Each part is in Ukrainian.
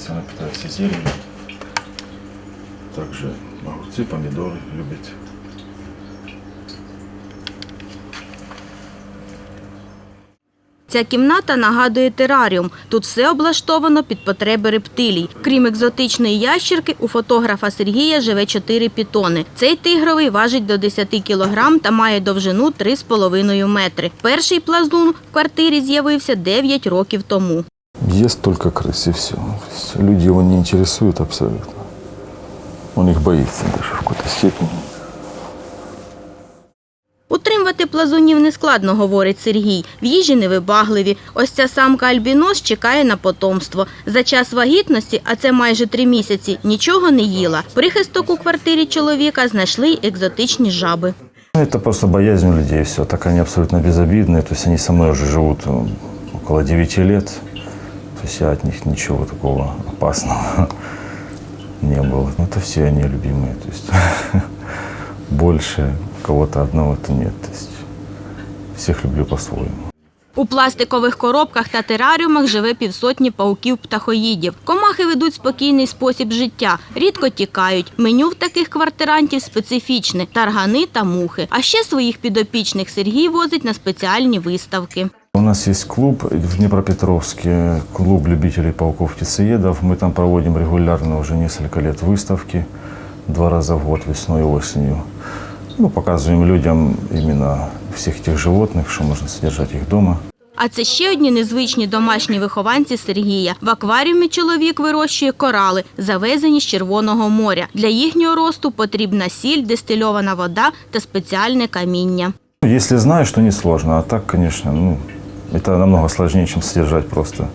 питается, она питается зеленью. Также огурцы, помидоры любит. Ця кімната нагадує тераріум. Тут все облаштовано під потреби рептилій. Крім екзотичної ящірки, у фотографа Сергія живе чотири пітони. Цей тигровий важить до 10 кілограм та має довжину 3,5 метри. Перший плазун в квартирі з'явився 9 років тому. Ест только крыс и все. Люди его не интересуют абсолютно. Он их боится даже в какой-то степени. Утримувати плазунів нескладно, говорить Сергій. В їжі невибагливі. Ось ця самка альбінос чекає на потомство. За час вагітності, а це майже три місяці, нічого не їла. Прихисток у квартирі чоловіка знайшли й екзотичні жаби. Ну, Это просто боязнь у людей, все. Так они абсолютно безобидные. То есть они со мной уже живут э, около 9 лет. То есть я от них ничего такого опасного не было. Ну, это все они любимые. То есть больше кого-то одного-то нет. То есть всех люблю по-своему. У пластикових коробках та тераріумах живе півсотні пауків-птахоїдів. Комахи ведуть спокійний спосіб життя, рідко тікають. Меню в таких квартирантів специфічне – таргани та мухи. А ще своїх підопічних Сергій возить на спеціальні виставки. У нас есть клуб в Днепропетровске, клуб любителей пауков-птицеедов. Мы там проводим регулярно уже несколько лет выставки, два раза в год, весной и осенью. Ну, показываем людям именно всех этих животных, что можно содержать их дома. А це ще одні незвичні домашні вихованці Сергія. В акваріумі чоловік вирощує корали, завезені з Червоного моря. Для їхнього росту потрібна сіль, дистильована вода та спеціальне каміння. Ну, Если знаешь, то несложно. А так, конечно, ну, это намного сложнее, чем содержать просто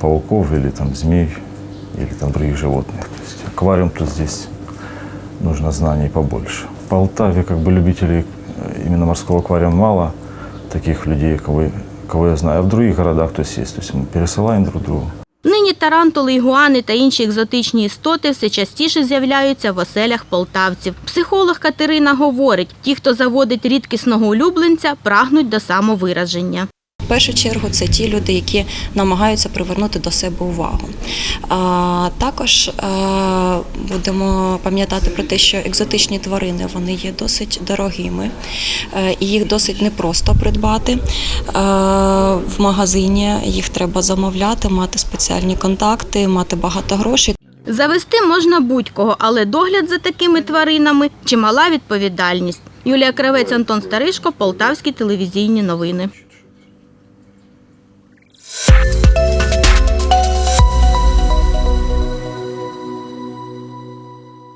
пауков или там змей, или там других животных. То есть аквариум тут здесь нужно знаний побольше. В Полтаве как бы любителей э, именно морского аквариума мало, таких людей, кого, кого я знаю. А в других городах то есть есть. То есть мы пересылаем друг другу. Нині тарантули, ігуани та інші екзотичні істоти все частіше з'являються в оселях полтавців. Психолог Катерина говорить, ті, хто заводить рідкісного улюбленця, прагнуть до самовираження. В першу чергу це ті люди, які намагаються привернути до себе увагу. А, також а, будемо пам'ятати про те, що екзотичні тварини вони є досить дорогими, е, і їх досить непросто придбати е, в магазині. Їх треба замовляти, мати спеціальні контакти, мати багато грошей. Завести можна будь-кого, але догляд за такими тваринами чимала відповідальність. Юлія Кравець, Антон Старишко, Полтавські телевізійні новини.